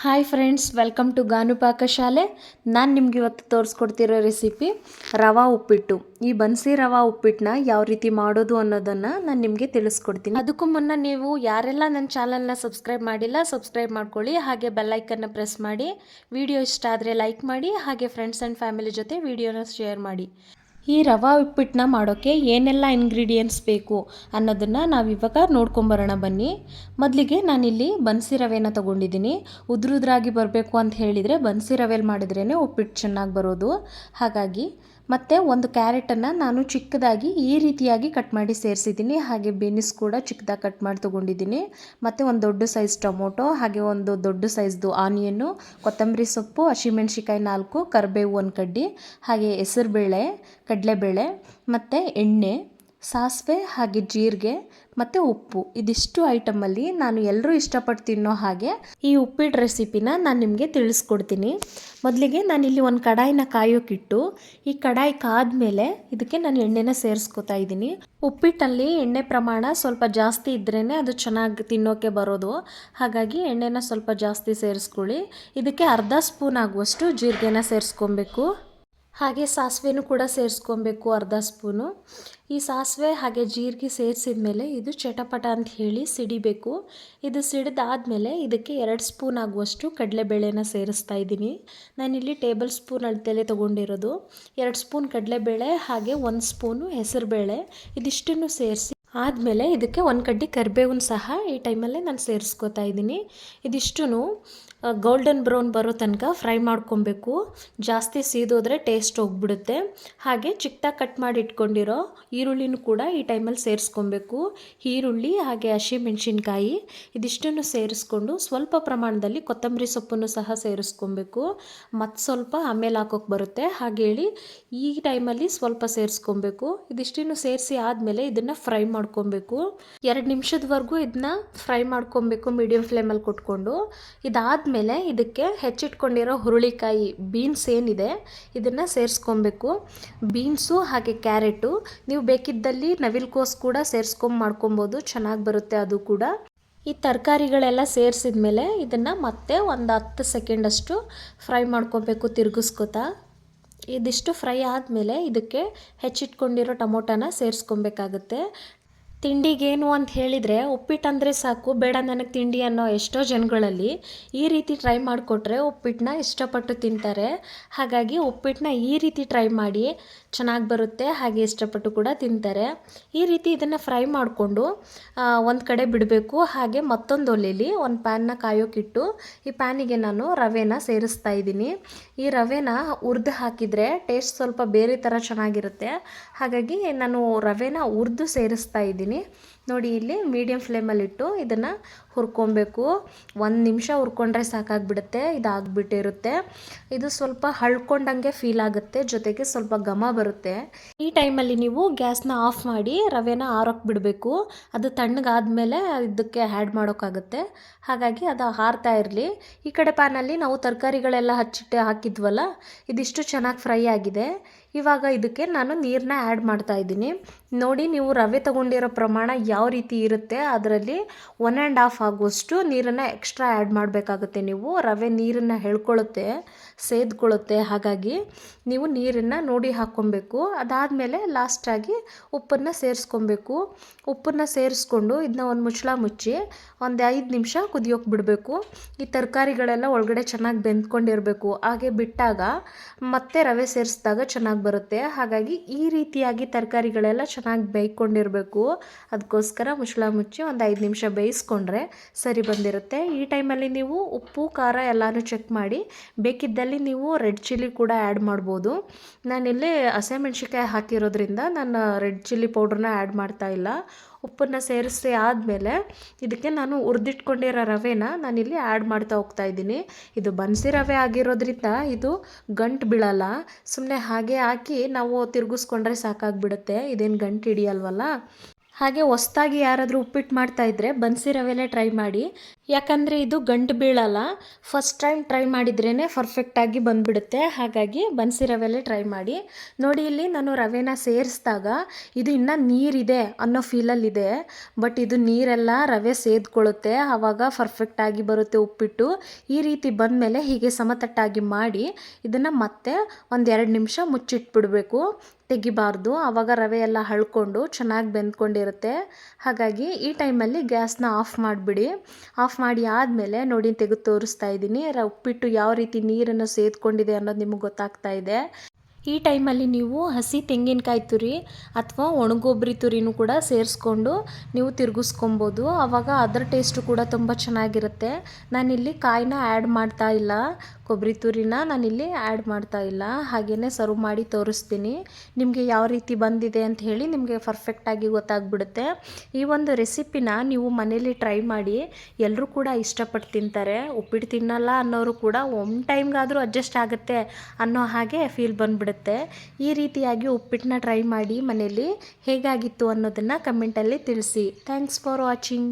Hi friends welcome to ಗಾನು ಪಾಕಶಾಲೆ ನಾನು ನಿಮ್ಗೆ ಇವತ್ತು ತೋರಿಸ್ಕೊಡ್ತಿರೋ ರೆಸಿಪಿ ರವಾ ಉಪ್ಪಿಟ್ಟು. ಈ ಬನ್ಸಿ ರವಾ ಉಪ್ಪಿಟ್ಟನ್ನ ಯಾವ ರೀತಿ ಮಾಡೋದು ಅನ್ನೋದನ್ನು ನಾನು ನಿಮಗೆ ತಿಳಿಸ್ಕೊಡ್ತೀನಿ. ಅದಕ್ಕೂ ಮುನ್ನ ನೀವು ಯಾರೆಲ್ಲ ನನ್ನ ಚಾನಲ್ನ ಸಬ್ಸ್ಕ್ರೈಬ್ ಮಾಡಿಲ್ಲ ಸಬ್ಸ್ಕ್ರೈಬ್ ಮಾಡ್ಕೊಳ್ಳಿ. ಹಾಗೆ ಬೆಲ್ಲೈಕನ್ನ ಪ್ರೆಸ್ ಮಾಡಿ. ವಿಡಿಯೋ ಇಷ್ಟ ಆದರೆ ಲೈಕ್ ಮಾಡಿ. ಹಾಗೆ ಫ್ರೆಂಡ್ಸ್ ಆ್ಯಂಡ್ ಫ್ಯಾಮಿಲಿ ಜೊತೆ ವಿಡಿಯೋನ ಶೇರ್ ಮಾಡಿ. ಈ ರವಾ ಉಪ್ಪಿಟ್ಟನ್ನ ಮಾಡೋಕ್ಕೆ ಏನೆಲ್ಲ ಇಂಗ್ರೀಡಿಯೆಂಟ್ಸ್ ಬೇಕು ಅನ್ನೋದನ್ನು ನಾವಿವಾಗ ನೋಡ್ಕೊಂಬರೋಣ ಬನ್ನಿ. ಮೊದಲಿಗೆ ನಾನಿಲ್ಲಿ ಬನ್ಸಿ ರವೆನ ತೊಗೊಂಡಿದ್ದೀನಿ. ಉದ್ರುದ್ರಾಗಿ ಬರಬೇಕು ಅಂತ ಹೇಳಿದರೆ ಬನ್ಸಿ ರವೆಲಿ ಮಾಡಿದ್ರೇ ಉಪ್ಪಿಟ್ಟು ಚೆನ್ನಾಗಿ ಬರೋದು. ಹಾಗಾಗಿ ಮತ್ತು ಒಂದು ಕ್ಯಾರೆಟನ್ನು ನಾನು ಚಿಕ್ಕದಾಗಿ ಈ ರೀತಿಯಾಗಿ ಕಟ್ ಮಾಡಿ ಸೇರಿಸಿದ್ದೀನಿ. ಹಾಗೆ ಬೀನಿಸ್ ಕೂಡ ಚಿಕ್ಕದಾಗಿ ಕಟ್ ಮಾಡಿ ತೊಗೊಂಡಿದ್ದೀನಿ. ಮತ್ತು ಒಂದು ದೊಡ್ಡ ಸೈಜ್ ಟೊಮೊಟೊ, ಹಾಗೆ ಒಂದು ದೊಡ್ಡ ಸೈಜ್ದು ಆನಿಯನ್ನು, ಕೊತ್ತಂಬರಿ ಸೊಪ್ಪು ಹಸಿಮೆಣ್ಸಿಕಾಯಿ ನಾಲ್ಕು, ಕರಿಬೇವು ಒಂದು ಕಡ್ಡಿ, ಹಾಗೆ ಹೆಸರುಬೇಳೆ, ಕಡಲೆಬೇಳೆ, ಮತ್ತು ಎಣ್ಣೆ ಸಾಸಿವೆ ಹಾಗೆ ಜೀರಿಗೆ ಮತ್ತು ಉಪ್ಪು. ಇದಿಷ್ಟು ಐಟಮಲ್ಲಿ ನಾನು ಎಲ್ಲರೂ ಇಷ್ಟಪಟ್ಟು ತಿನ್ನೋ ಹಾಗೆ ಈ ಉಪ್ಪಿಟ್ಟು ರೆಸಿಪಿನ ನಾನು ನಿಮಗೆ ತಿಳಿಸ್ಕೊಡ್ತೀನಿ. ಮೊದಲಿಗೆ ನಾನಿಲ್ಲಿ ಒಂದು ಕಡಾಯಿನ ಕಾಯೋಕ್ಕಿಟ್ಟು ಈ ಕಡಾಯಿ ಕಾದ್ಮೇಲೆ ಇದಕ್ಕೆ ನಾನು ಎಣ್ಣೆನ ಸೇರಿಸ್ಕೊತಾ ಇದ್ದೀನಿ. ಉಪ್ಪಿಟ್ಟಲ್ಲಿ ಎಣ್ಣೆ ಪ್ರಮಾಣ ಸ್ವಲ್ಪ ಜಾಸ್ತಿ ಇದ್ರೇ ಅದು ಚೆನ್ನಾಗಿ ತಿನ್ನೋಕೆ ಬರೋದು. ಹಾಗಾಗಿ ಎಣ್ಣೆನ ಸ್ವಲ್ಪ ಜಾಸ್ತಿ ಸೇರಿಸ್ಕೊಳ್ಳಿ. ಇದಕ್ಕೆ ಅರ್ಧ ಸ್ಪೂನ್ ಆಗುವಷ್ಟು ಜೀರಿಗೆನ ಸೇರಿಸ್ಕೊಬೇಕು. ಹಾಗೆ ಸಾಸಿವೆನೂ ಕೂಡ ಸೇರಿಸ್ಕೊಬೇಕು ಅರ್ಧ ಸ್ಪೂನು. ಈ ಸಾಸಿವೆ ಹಾಗೆ ಜೀರಿಗೆ ಸೇರಿಸಿದ ಮೇಲೆ ಇದು ಚಟಪಟ ಅಂತ ಹೇಳಿ ಸಿಡಿಬೇಕು. ಇದು ಸಿಡಿದಾದ್ಮೇಲೆ ಇದಕ್ಕೆ ಎರಡು ಸ್ಪೂನ್ ಆಗುವಷ್ಟು ಕಡಲೆಬೇಳೆನ ಸೇರಿಸ್ತಾ ಇದ್ದೀನಿ. ನಾನಿಲ್ಲಿ ಟೇಬಲ್ ಸ್ಪೂನ್ ಅಳತೆಲೆ ತೊಗೊಂಡಿರೋದು. ಎರಡು ಸ್ಪೂನ್ ಕಡಲೆಬೇಳೆ ಹಾಗೆ ಒಂದು ಸ್ಪೂನು ಹೆಸರುಬೇಳೆ. ಇದಿಷ್ಟನ್ನು ಸೇರಿಸಿ ಆದಮೇಲೆ ಇದಕ್ಕೆ ಒಂದು ಕಡ್ಡಿ ಕರಿಬೇವನ್ನ ಸಹ ಈ ಟೈಮಲ್ಲೇ ನಾನು ಸೇರಿಸ್ಕೊತಾ ಇದ್ದೀನಿ. ಇದಿಷ್ಟು ಗೋಲ್ಡನ್ ಬ್ರೌನ್ ಬರೋ ತನಕ ಫ್ರೈ ಮಾಡ್ಕೊಬೇಕು. ಜಾಸ್ತಿ ಸೀದೋದ್ರೆ ಟೇಸ್ಟ್ ಹೋಗ್ಬಿಡುತ್ತೆ. ಹಾಗೆ ಚಿಕ್ಕದಾಗಿ ಕಟ್ ಮಾಡಿ ಇಟ್ಕೊಂಡಿರೋ ಈರುಳ್ಳಿನೂ ಕೂಡ ಈ ಟೈಮಲ್ಲಿ ಸೇರಿಸ್ಕೊಬೇಕು. ಈರುಳ್ಳಿ ಹಾಗೆ ಹಸಿಮೆಣ್ಸಿನ್ಕಾಯಿ ಇದಿಷ್ಟನ್ನು ಸೇರಿಸ್ಕೊಂಡು ಸ್ವಲ್ಪ ಪ್ರಮಾಣದಲ್ಲಿ ಕೊತ್ತಂಬರಿ ಸೊಪ್ಪನ್ನು ಸಹ ಸೇರಿಸ್ಕೊಬೇಕು. ಮತ್ತು ಸ್ವಲ್ಪ ಆಮೇಲೆ ಹಾಕೋಕೆ ಬರುತ್ತೆ. ಹಾಗೇಳಿ ಈ ಟೈಮಲ್ಲಿ ಸ್ವಲ್ಪ ಸೇರಿಸ್ಕೊಬೇಕು. ಇದಿಷ್ಟನ್ನು ಸೇರಿಸಿ ಆದಮೇಲೆ ಇದನ್ನು ಫ್ರೈ ಮಾಡ್ಕೊಬೇಕು. ಎರಡು ನಿಮಿಷದವರೆಗೂ ಇದನ್ನ ಫ್ರೈ ಮಾಡ್ಕೊಬೇಕು ಮೀಡಿಯಂ ಫ್ಲೇಮಲ್ಲಿ ಕೊಟ್ಕೊಂಡು. ಇದಾದಮೇಲೆ ಇದಕ್ಕೆ ಹೆಚ್ಚಿಟ್ಕೊಂಡಿರೋ ಹುರುಳಿಕಾಯಿ ಬೀನ್ಸ್ ಏನಿದೆ, ಇದನ್ನು ಸೇರಿಸ್ಕೊಬೇಕು. ಬೀನ್ಸು ಹಾಗೆ ಕ್ಯಾರೆಟು ನೀವು ಬೇಕಿದ್ದಲ್ಲಿ ನವಿಲ್ಕೋಸ್ ಕೂಡ ಸೇರಿಸ್ಕೊಂಡು ಮಾಡ್ಕೊಬೋದು, ಚೆನ್ನಾಗಿ ಬರುತ್ತೆ ಅದು ಕೂಡ. ಈ ತರಕಾರಿಗಳೆಲ್ಲ ಸೇರಿಸಿದ ಮೇಲೆ ಇದನ್ನು ಮತ್ತೆ ಒಂದು ಹತ್ತು ಸೆಕೆಂಡಷ್ಟು ಫ್ರೈ ಮಾಡ್ಕೊಬೇಕು ತಿರುಗಿಸ್ಕೊತಾ. ಇದಿಷ್ಟು ಫ್ರೈ ಆದಮೇಲೆ ಇದಕ್ಕೆ ಹೆಚ್ಚಿಟ್ಕೊಂಡಿರೋ ಟೊಮೊಟೊನ ಸೇರಿಸ್ಕೊಬೇಕಾಗುತ್ತೆ. ತಿಂಡಿಗೇನು ಅಂತ ಹೇಳಿದರೆ ಉಪ್ಪಿಟ್ಟಂದರೆ ಸಾಕು, ಬೇಡ ನನಗೆ ತಿಂಡಿ ಅನ್ನೋ ಎಷ್ಟೋ ಜನಗಳಲ್ಲಿ ಈ ರೀತಿ ಟ್ರೈ ಮಾಡಿಕೊಟ್ರೆ ಉಪ್ಪಿಟ್ಟನ್ನ ಇಷ್ಟಪಟ್ಟು ತಿಂತಾರೆ. ಹಾಗಾಗಿ ಉಪ್ಪಿಟ್ಟನ್ನ ಈ ರೀತಿ ಟ್ರೈ ಮಾಡಿ ಚೆನ್ನಾಗಿ ಬರುತ್ತೆ, ಹಾಗೆ ಇಷ್ಟಪಟ್ಟು ಕೂಡ ತಿಂತಾರೆ. ಈ ರೀತಿ ಇದನ್ನು ಫ್ರೈ ಮಾಡಿಕೊಂಡು ಒಂದು ಕಡೆ ಬಿಡಬೇಕು, ಹಾಗೆ ಮತ್ತೊಂದು ಒಲೆಯಲ್ಲಿ ಒಂದು ಪ್ಯಾನ್ನ ಕಾಯೋಕ್ಕಿಟ್ಟು ಈ ಪ್ಯಾನಿಗೆ ನಾನು ರವೆನ ಸೇರಿಸ್ತಾ ಇದ್ದೀನಿ. ಈ ರವೆನ ಹುರಿದು ಹಾಕಿದರೆ ಟೇಸ್ಟ್ ಸ್ವಲ್ಪ ಬೇರೆ ಥರ ಚೆನ್ನಾಗಿರುತ್ತೆ. ಹಾಗಾಗಿ ನಾನು ರವೆನ ಹುರಿದು ಸೇರಿಸ್ತಾ ಇದ್ದೀನಿ. ಹಾಕಿದ್ದೀನಿ ನೋಡಿ ಇಲ್ಲಿ ಮೀಡಿಯಮ್ ಫ್ಲೇಮಲ್ಲಿಟ್ಟು ಇದನ್ನು ಹುರ್ಕೊಬೇಕು. ಒಂದು ನಿಮಿಷ ಹುರ್ಕೊಂಡ್ರೆ ಸಾಕಾಗ್ಬಿಡುತ್ತೆ, ಇದಾಗ್ಬಿಟ್ಟಿರುತ್ತೆ. ಇದು ಸ್ವಲ್ಪ ಹಳ್ಕೊಂಡಂಗೆ ಫೀಲ್ ಆಗುತ್ತೆ, ಜೊತೆಗೆ ಸ್ವಲ್ಪ ಘಮ ಬರುತ್ತೆ. ಈ ಟೈಮಲ್ಲಿ ನೀವು ಗ್ಯಾಸ್ನ ಆಫ್ ಮಾಡಿ ರವೆನ ಆರೋಕ್ಕೆ ಬಿಡಬೇಕು. ಅದು ತಣ್ಣಗಾದ್ಮೇಲೆ ಇದಕ್ಕೆ ಆ್ಯಡ್ ಮಾಡೋಕ್ಕಾಗುತ್ತೆ ಹಾಗಾಗಿ ಅದು ಹಾರ್ತಾ ಇರಲಿ. ಈ ಕಡೆ ಪ್ಯಾನಲ್ಲಿ ನಾವು ತರಕಾರಿಗಳೆಲ್ಲ ಹಚ್ಚಿಟ್ಟು ಹಾಕಿದ್ವಲ್ಲ, ಇದಿಷ್ಟು ಚೆನ್ನಾಗಿ ಫ್ರೈ ಆಗಿದೆ. ಇವಾಗ ಇದಕ್ಕೆ ನಾನು ನೀರನ್ನ ಆ್ಯಡ್ ಮಾಡ್ತಾ ಇದ್ದೀನಿ. ನೋಡಿ ನೀವು ರವೆ ತಗೊಂಡಿರೋ ಪ್ರಮಾಣ ಯಾವ ರೀತಿ ಇರುತ್ತೆ ಅದರಲ್ಲಿ ಒನ್ ಆ್ಯಂಡ್ ಹಾಫ್ ಆಗುವಷ್ಟು ನೀರನ್ನು ಎಕ್ಸ್ಟ್ರಾ ಆ್ಯಡ್ ಮಾಡಬೇಕಾಗುತ್ತೆ ನೀವು. ರವೆ ನೀರನ್ನು ಹೇಳ್ಕೊಳ್ಳುತ್ತೆ ಸೇದ್ಕೊಳ್ಳುತ್ತೆ ಹಾಗಾಗಿ ನೀವು ನೀರನ್ನು ನೋಡಿ ಹಾಕ್ಕೊಬೇಕು. ಅದಾದಮೇಲೆ ಲಾಸ್ಟಾಗಿ ಉಪ್ಪನ್ನು ಸೇರಿಸ್ಕೊಬೇಕು. ಉಪ್ಪನ್ನು ಸೇರಿಸ್ಕೊಂಡು ಇದನ್ನ ಒಂದು ಮುಚ್ಚಳ ಮುಚ್ಚಿ ಒಂದು ಐದು ನಿಮಿಷ ಕುದಿಯೋಕೆ ಬಿಡಬೇಕು. ಈ ತರಕಾರಿಗಳೆಲ್ಲ ಒಳಗಡೆ ಚೆನ್ನಾಗಿ ಬೆಂದ್ಕೊಂಡಿರಬೇಕು. ಹಾಗೆ ಬಿಟ್ಟಾಗ ಮತ್ತೆ ರವೆ ಸೇರಿಸಿದಾಗ ಚೆನ್ನಾಗಿ ಬರುತ್ತೆ. ಹಾಗಾಗಿ ಈ ರೀತಿಯಾಗಿ ತರಕಾರಿಗಳೆಲ್ಲ ಚೆನ್ನಾಗಿ ಬೇಯ್ಕೊಂಡಿರಬೇಕು. ಅದಕ್ಕೋಸ್ಕರ ಮುಚ್ಚಳ ಮುಚ್ಚಿ ಒಂದು ಐದು ನಿಮಿಷ ಬೇಯಿಸ್ಕೊಂಡ್ರೆ ಸರಿ ಬಂದಿರುತ್ತೆ. ಈ ಟೈಮಲ್ಲಿ ನೀವು ಉಪ್ಪು, ಖಾರ ಎಲ್ಲನೂ ಚೆಕ್ ಮಾಡಿ. ಬೇಕಿದ್ದಲ್ಲಿ ನೀವು ರೆಡ್ ಚಿಲ್ಲಿ ಕೂಡ ಆ್ಯಡ್ ಮಾಡ್ಬೋದು. ನಾನಿಲ್ಲಿ ಹಸಿಮೆಣ್ಸಿಕಾಯಿ ಹಾಕಿರೋದ್ರಿಂದ ನಾನು ರೆಡ್ ಚಿಲ್ಲಿ ಪೌಡ್ರನ್ನ ಆ್ಯಡ್ ಮಾಡ್ತಾ ಇಲ್ಲ. ಉಪ್ಪನ್ನು ಸೇರಿಸಿ ಆದಮೇಲೆ ಇದಕ್ಕೆ ನಾನು ಉರಿದಿಟ್ಕೊಂಡಿರೋ ರವೆನ ನಾನಿಲ್ಲಿ ಆ್ಯಡ್ ಮಾಡ್ತಾ ಹೋಗ್ತಾ ಇದ್ದೀನಿ. ಇದು ಬನ್ಸಿ ರವೆ ಆಗಿರೋದ್ರಿಂದ ಇದು ಗಂಟು ಬೀಳಲ್ಲ. ಸುಮ್ಮನೆ ಹಾಗೆ ಹಾಕಿ ನಾವು ತಿರುಗಿಸ್ಕೊಂಡ್ರೆ ಸಾಕಾಗಿಬಿಡುತ್ತೆ. ಇದೇನು ಗಂಟು ಹಿಡಿಯಲ್ವಲ್ಲ? ಹಾಗೆ ಹೊಸ್ದಾಗಿ ಯಾರಾದರೂ ಉಪ್ಪಿಟ್ಟು ಮಾಡ್ತಾ ಇದ್ರೆ ಬನ್ಸಿ ರವೆಲೆ ಟ್ರೈ ಮಾಡಿ. ಯಾಕಂದರೆ ಇದು ಗಂಟು ಬೀಳಲ್ಲ ಫಸ್ಟ್ ಟೈಮ್ ಟ್ರೈ ಮಾಡಿದ್ರೇ ಪರ್ಫೆಕ್ಟಾಗಿ ಬಂದುಬಿಡುತ್ತೆ. ಹಾಗಾಗಿ ಬನ್ಸಿ ರವೆಲೇ ಟ್ರೈ ಮಾಡಿ. ನೋಡಿ ಇಲ್ಲಿ ನಾನು ರವೆನ ಸೇರಿಸಿದಾಗ ಇದು ಇನ್ನೂ ನೀರಿದೆ ಅನ್ನೋ ಫೀಲಲ್ಲಿದೆ ಬಟ್ ಇದು. ನೀರೆಲ್ಲ ರವೆ ಸೇದ್ಕೊಳ್ಳುತ್ತೆ ಆವಾಗ ಪರ್ಫೆಕ್ಟಾಗಿ ಬರುತ್ತೆ ಉಪ್ಪಿಟ್ಟು. ಈ ರೀತಿ ಬಂದಮೇಲೆ ಹೀಗೆ ಸಮತಟ್ಟಾಗಿ ಮಾಡಿ ಇದನ್ನು ಮತ್ತೆ ಒಂದೆರಡು ನಿಮಿಷ ಮುಚ್ಚಿಟ್ಬಿಡಬೇಕು. ತೆಗಿಬಾರ್ದು ಆವಾಗ ರವೆ ಎಲ್ಲ ಹಳ್ಕೊಂಡು ಚೆನ್ನಾಗಿ ಬೆಂದ್ಕೊಂಡಿರುತ್ತೆ. ಹಾಗಾಗಿ ಈ ಟೈಮಲ್ಲಿ ಗ್ಯಾಸ್ನ ಆಫ್ ಮಾಡಿಬಿಡಿ. ಆಫ್ ಮಾಡಿ ಆದಮೇಲೆ ನೋಡಿ ತೆಗೆದು ತೋರಿಸ್ತಾ ಇದ್ದೀನಿ. ಉಪ್ಪಿಟ್ಟು ಯಾವ ರೀತಿ ನೀರನ್ನು ಸೇದ್ಕೊಂಡಿದೆ ಅನ್ನೋದು ನಿಮಗೆ ಗೊತ್ತಾಗ್ತಾ ಇದೆ. ಈ ಟೈಮಲ್ಲಿ ನೀವು ಹಸಿ ತೆಂಗಿನಕಾಯಿ ತುರಿ ಅಥವಾ ಒಣಗೊಬ್ಬರಿ ತುರಿನೂ ಕೂಡ ಸೇರಿಸ್ಕೊಂಡು ನೀವು ತಿರುಗಿಸ್ಕೊಬೋದು. ಆವಾಗ ಅದರ ಟೇಸ್ಟು ಕೂಡ ತುಂಬ ಚೆನ್ನಾಗಿರುತ್ತೆ. ನಾನಿಲ್ಲಿ ಕಾಯಿನ ಆ್ಯಡ್ ಮಾಡ್ತಾ ಇಲ್ಲ. ಕೊಬ್ಬರಿ ತುರಿನ ನಾನಿಲ್ಲಿ ಆ್ಯಡ್ ಮಾಡ್ತಾ ಇಲ್ಲ. ಹಾಗೆಯೇ ಸರ್ವ್ ಮಾಡಿ ತೋರಿಸ್ತೀನಿ. ನಿಮಗೆ ಯಾವ ರೀತಿ ಬಂದಿದೆ ಅಂತ ಹೇಳಿ ನಿಮಗೆ ಪರ್ಫೆಕ್ಟಾಗಿ ಗೊತ್ತಾಗ್ಬಿಡುತ್ತೆ. ಈ ಒಂದು ರೆಸಿಪಿನ ನೀವು ಮನೇಲಿ ಟ್ರೈ ಮಾಡಿ ಎಲ್ಲರೂ ಕೂಡ ಇಷ್ಟಪಟ್ಟು ತಿಂತಾರೆ. ಉಪ್ಪಿಟ್ಟು ತಿನ್ನಲ್ಲ ಅನ್ನೋರು ಕೂಡ ಒನ್ ಟೈಮ್ಗಾದರೂ ಅಡ್ಜಸ್ಟ್ ಆಗುತ್ತೆ ಅನ್ನೋ ಹಾಗೆ ಫೀಲ್ ಬಂದುಬಿಡುತ್ತೆ. ಈ ರೀತಿಯಾಗಿ ಉಪ್ಪಿಟ್ಟನ್ನ ಟ್ರೈ ಮಾಡಿ ಮನೇಲಿ ಹೇಗಾಗಿತ್ತು ಅನ್ನೋದನ್ನು ಕಮೆಂಟಲ್ಲಿ ತಿಳಿಸಿ. Thanks for watching